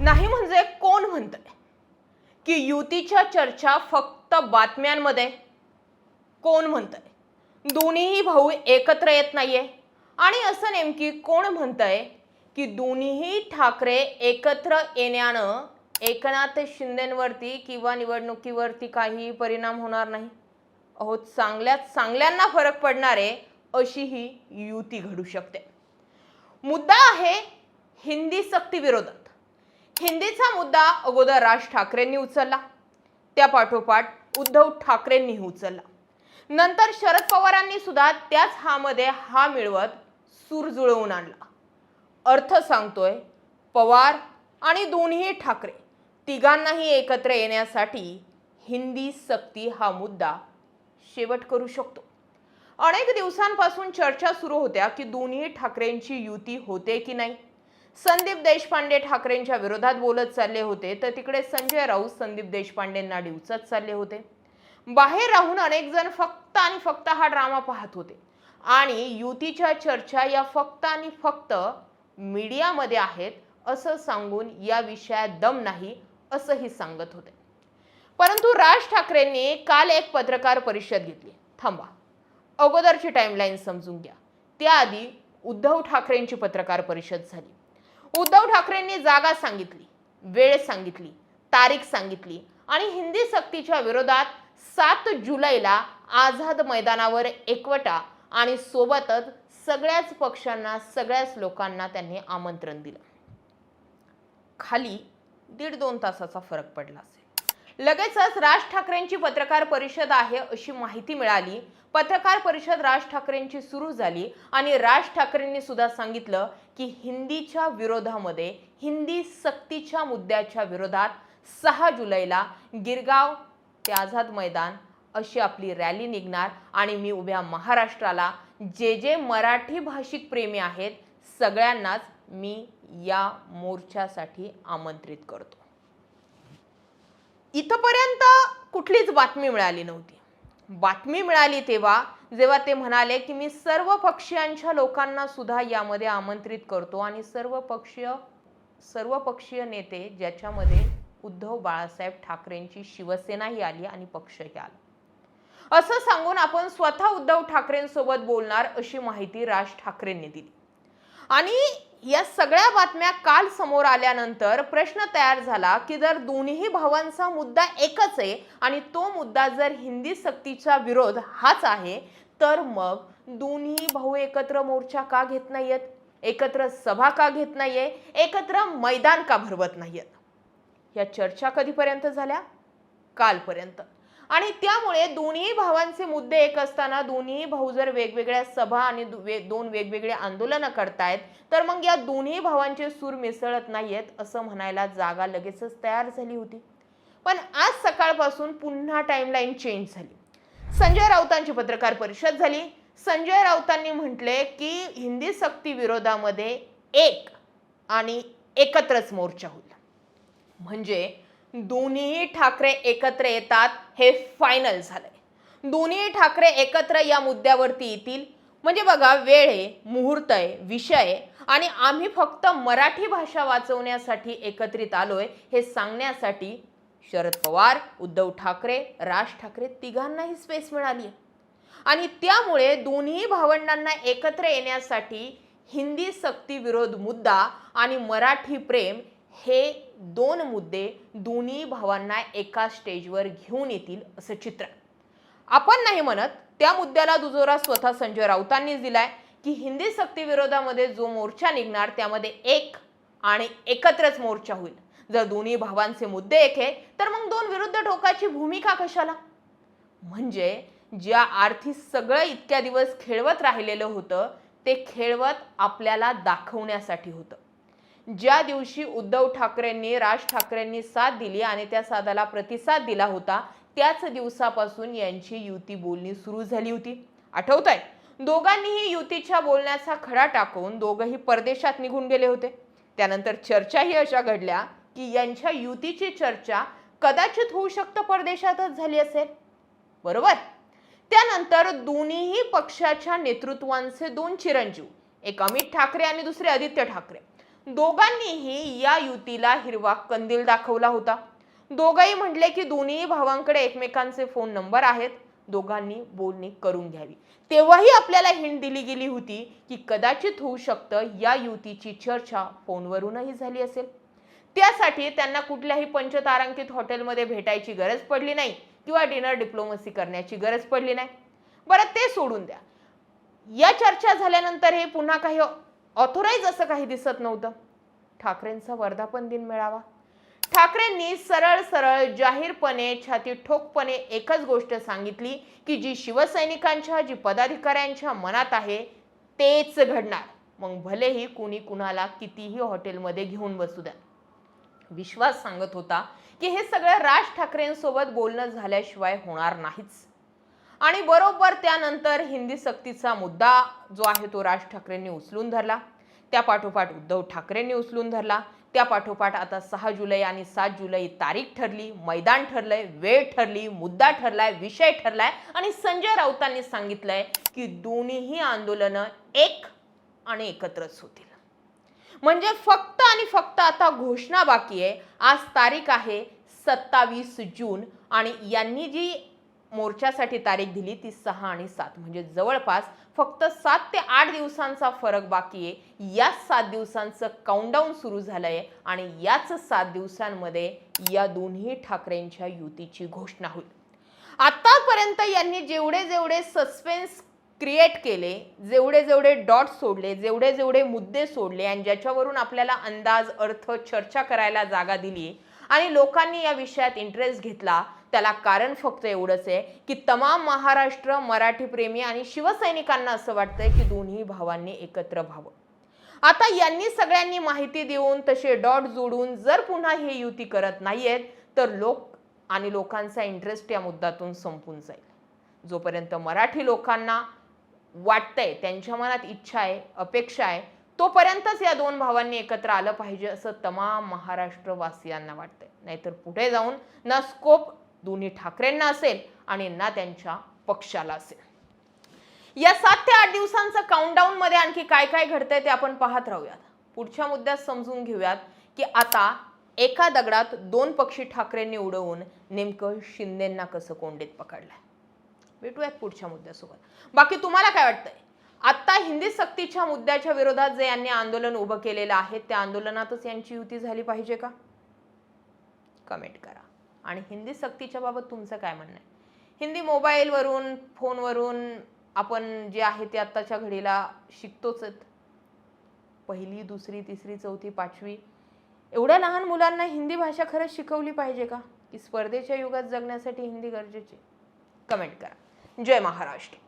नाही म्हणजे कोण म्हणतंय? की युतीच्या चर्चा फक्त बातम्यांमध्ये कोण म्हणतंय? दोन्हीही भाऊ एकत्र येत नाहीये. आणि असं नेमकी कोण म्हणतंय की दोन्हीही ठाकरे एकत्र येण्यानं एकनाथ शिंदेवरती किंवा निवडणुकीवरती काही परिणाम होणार नाही? अहो चांगल्यात चांगल्यांना फरक पडणार आहे अशी ही युती घडू शकते. मुद्दा आहे हिंदी सक्ती विरोधात हिंदीचा मुद्दा अगोदर राज ठाकरेंनी उचलला. त्या पाठोपाठ उद्धव ठाकरेंनी उचलला. नंतर शरद पवारांनी सुद्धा त्याच हामध्ये हा मिळवत सूर जुळवून आणला. अर्थ सांगतोय पवार आणि दोन्ही ठाकरे तिघांनाही एकत्र येण्यासाठी हिंदी सक्ती हा मुद्दा शेवट करू शकतो. अनेक दिवसांपासून चर्चा सुरू होत्या की दोन्ही ठाकरेंची युती होते की नाही. संदीप देशपांडे ठाकरेंच्या विरोधात बोलत चालले होते तर तिकडे संजय राऊत संदीप देशपांडेंना डिवचत चालले होते. बाहेर राहून अनेक जण फक्त आणि फक्त हा ड्रामा पाहत होते. आणि युतीच्या चर्चा या फक्त आणि फक्त मीडियामध्ये आहेत असं सांगून या विषयात दम नाही असंही सांगत होते. परंतु राज ठाकरेंनी काल एक पत्रकार परिषद घेतली. थांबा. अगोदरची टाइमलाईन समजून घ्या. त्याआधी उद्धव ठाकरेंची पत्रकार परिषद झाली. उद्धव ठाकरेंनी जागा सांगितली वेळ सांगितली तारीख सांगितली आणि हिंदी सक्तीच्या विरोधात सात जुलैला आझाद मैदानावर एकवटा आणि सोबतच सगळ्याच पक्षांना सगळ्याच लोकांना त्यांनी आमंत्रण दिलं. खाली दीड दोन तासाचा फरक पडला असेल. लगेचच राज ठाकरेंची पत्रकार परिषद आहे अशी माहिती मिळाली. पत्रकार परिषद राज ठाकरेंची सुरू झाली आणि राज ठाकरेंनी सुद्धा सांगितलं की हिंदीच्या विरोधामध्ये हिंदी सक्तीच्या मुद्द्याच्या विरोधात सहा जुलैला गिरगाव ते आझाद मैदान अशी आपली रॅली निघणार आणि मी उभ्या महाराष्ट्राला जे जे मराठी भाषिक प्रेमी आहेत सगळ्यांनाच मी या मोर्चासाठी आमंत्रित करतो. इथंपर्यंत कुठलीच बातमी मिळाली नव्हती. बातमी मिळाली तेव्हा जेव्हा ते म्हणाले की मी सर्व पक्षीयांच्या लोकांना सुद्धा यामध्ये आमंत्रित करतो आणि सर्व पक्षीय सर्व पक्षीय नेते ज्याच्यामध्ये उद्धव बाळासाहेब ठाकरेंची शिवसेनाही आली आणि पक्षही आला. असं सांगून आपण स्वतः उद्धव ठाकरेंसोबत बोलणार अशी माहिती राज ठाकरेंनी दिली. आणि या सगळ्या बातम्या काल समोर आल्यानंतर प्रश्न तयार झाला की जर दोन्ही भावांचा मुद्दा एकच आहे आणि तो मुद्दा जर हिंदी सक्तीचा विरोध हाच आहे तर मग दोन्ही भाऊ एकत्र मोर्चा का घेत नाहीयेत? एकत्र सभा का घेत नाहीये? एकत्र मैदान का भरवत नाहीयेत? या चर्चा कधीपर्यंत झाल्या? कालपर्यंत. आणि त्यामुळे दोन्ही भावांचे मुद्दे एक असताना दोन्ही भाऊ जर वेगवेगळ्या सभा आणि वे- दोन वेगवेगळे आंदोलनं करतायत तर मग या दोन्ही भावांचे सूर मिसळत नाहीयेत असं म्हणायला जागा लगेचच तयार झाली होती. पण आज सकाळपासून पुन्हा टाईमलाईन चेंज झाली. संजय राऊतांची पत्रकार परिषद झाली. संजय राऊतांनी म्हटले की हिंदी सक्ती विरोधामध्ये एक आणि एकत्रच मोर्चा होईल. म्हणजे दोन्ही ठाकरे एकत्र येतात हे फायनल झालंय. दोन्ही ठाकरे एकत्र या मुद्द्यावरती येतील. म्हणजे बघा वेळ आहे मुहूर्त आहे विषय आहे आणि आम्ही फक्त मराठी भाषा वाचवण्यासाठी एकत्रित आलोय हे सांगण्यासाठी शरद पवार उद्धव ठाकरे राज ठाकरे तिघांनाही स्पेस मिळाली आहे. आणि त्यामुळे दोन्ही भावंडांना एकत्र येण्यासाठी हिंदी सक्ती विरोध मुद्दा आणि मराठी प्रेम हे दोन मुद्दे दोन्ही भावांना एका स्टेजवर घेऊन येतील असं चित्र. आपण नाही म्हणत त्या मुद्द्याला दुजोरा स्वतः संजय राऊतांनीच दिलाय की हिंदी सक्तीविरोधामध्ये जो मोर्चा निघणार त्यामध्ये एक आणि एकत्रच मोर्चा होईल. जर दोन्ही भावांचे मुद्दे एक आहे तर मग दोन विरुद्ध टोकाची भूमिका कशाला? म्हणजे ज्या आर्थी सगळं इतक्या दिवस खेळवत राहिलेलं होतं ते खेळवत आपल्याला दाखवण्यासाठी होतं. ज्या दिवशी उद्धव ठाकरेंनी राज ठाकरेंनी साथ दिली आणि त्या साथाला प्रतिसाद दिला होता त्याच दिवसापासून यांची युती बोलणी सुरू झाली होती. आठवत आहे दोघांनीही युतीच्या बोलण्याचा खडा टाकून दोघंही परदेशात निघून गेले होते. त्यानंतर चर्चाही अशा घडल्या की यांच्या युतीची चर्चा कदाचित होऊ शकतं परदेशातच झाली असेल. बरोबर? त्यानंतर दोन्हीही पक्षाच्या नेतृत्वांचे दोन चिरंजीव एक अमित ठाकरे आणि दुसरे आदित्य ठाकरे. दोघांनीही या युतीला हिरवा कंदील दाखवला होता. दोघंही म्हटले की दोन्ही भावांकडे एकमेकांचे फोन नंबर आहेत. दोघांनी बोलणी करून घ्यावी. तेव्हाही आपल्याला हिंट दिली गेली होती की कदाचित होऊ शकतं या युतीची चर्चा फोनवरूनही झाली असेल. त्यासाठी त्यांना कुठल्याही पंचतारांकित हॉटेलमध्ये भेटायची गरज पडली नाही किंवा डिनर डिप्लोमसी करण्याची गरज पडली नाही. बरं ते सोडून द्या. या चर्चा झाल्यानंतर हे पुन्हा काही ऑथोराईज असं काही दिसत नव्हतं. ठाकरेंचा वर्धापन दिन मिळावा. ठाकरेंनी सरळ सरळ जाहीरपणे छाती ठोकपणे एकच गोष्ट सांगितली की जी शिवसैनिकांच्या जी पदाधिकाऱ्यांच्या मनात आहे तेच घडणार. मग भलेही कुणी कुणाला कितीही हॉटेलमध्ये घेऊन बसू द्या. विश्वास सांगत होता की हे सगळं राज ठाकरेंसोबत बोलणं झाल्याशिवाय होणार नाहीच. आणि बरोबर त्यानंतर हिंदी सक्तीचा मुद्दा जो आहे तो राज ठाकरेंनी उचलून धरला. त्या पाठोपाठ उद्धव ठाकरेंनी उचलून धरला. त्या पाठोपाठ आता सहा जुलै आणि सात जुलै तारीख ठरली मैदान ठरलंय वेळ ठरली मुद्दा ठरलाय विषय ठरलाय आणि संजय राऊतांनी सांगितलंय की दोन्हीही आंदोलनं एक आणि एकत्रच होतील. म्हणजे फक्त आणि फक्त आता घोषणा बाकी आहे. आज तारीख आहे सत्तावीस जून आणि यांनी जी मोर्चासाठी तारीख दिली ती सहा आणि सात. म्हणजे जवळपास फक्त सात ते आठ दिवसांचा फरक बाकी आहे. याच सात दिवसांचं काउंटडाऊन सुरू झालंय आणि याच सात दिवसांमध्ये या दोन्ही ठाकरेंच्या युतीची घोषणा होईल. आतापर्यंत यांनी जेवढे जेवढे सस्पेन्स क्रिएट केले जेवढे जेवढे डॉट सोडले जेवढे जेवढे मुद्दे सोडले आणि ज्याच्यावरून आपल्याला अंदाज अर्थ चर्चा करायला जागा दिली आणि लोकांनी या विषयात इंटरेस्ट घेतला त्याला कारण फक्त एवढंच आहे की तमाम महाराष्ट्र मराठी प्रेमी आणि शिवसैनिकांना असं वाटतंय की दोन्ही भावांनी एकत्र व्हावं. आता यांनी सगळ्यांनी माहिती देऊन तसे डॉट जोडून जर पुन्हा हे युती करत नाहीयेत तर लोक आणि लोकांचा इंटरेस्ट या मुद्द्यातून संपून जाईल. जोपर्यंत मराठी लोकांना वाटतंय त्यांच्या मनात इच्छा आहे अपेक्षा आहे तोपर्यंतच या दोन भावांनी एकत्र आलं पाहिजे असं तमाम महाराष्ट्रवासियांना वाटतंय. नाहीतर पुढे जाऊन ना स्कोप दोन्ही ठाकरेंना असेल आणि ना त्यांच्या पक्षाला असेल. या सात ते आठ दिवसांचं काउंटडाऊन मध्ये आणखी काय काय घडतंय ते आपण पाहत राहूयात. पुढच्या मुद्द्यात समजून घेऊयात की आता एका दगडात दोन पक्षी ठाकरेंनी उडवून नेमकं शिंदेंना कसं कोंडीत पकडलंय? भेटूयात पुढच्या मुद्द्यासोबत. बाकी तुम्हाला काय वाटतंय? आता हिंदी सक्तीच्या मुद्द्याच्या विरोधात जे यांनी आंदोलन उभं केलेलं आहे त्या आंदोलनातच यांची युती झाली पाहिजे का? कमेंट करा. आणि हिंदी सक्तीच्या बाबत तुमचं काय म्हणणं आहे? हिंदी मोबाईलवरून फोनवरून आपण जे आहे ते आत्ताच्या घडीला शिकतोच पहिली दुसरी तिसरी चौथी पाचवी. एवढ्या लहान मुलांना हिंदी भाषा खरंच शिकवली पाहिजे का? की स्पर्धेच्या युगात जगण्यासाठी हिंदी गरजेची कमेंट करा. जय महाराष्ट्र.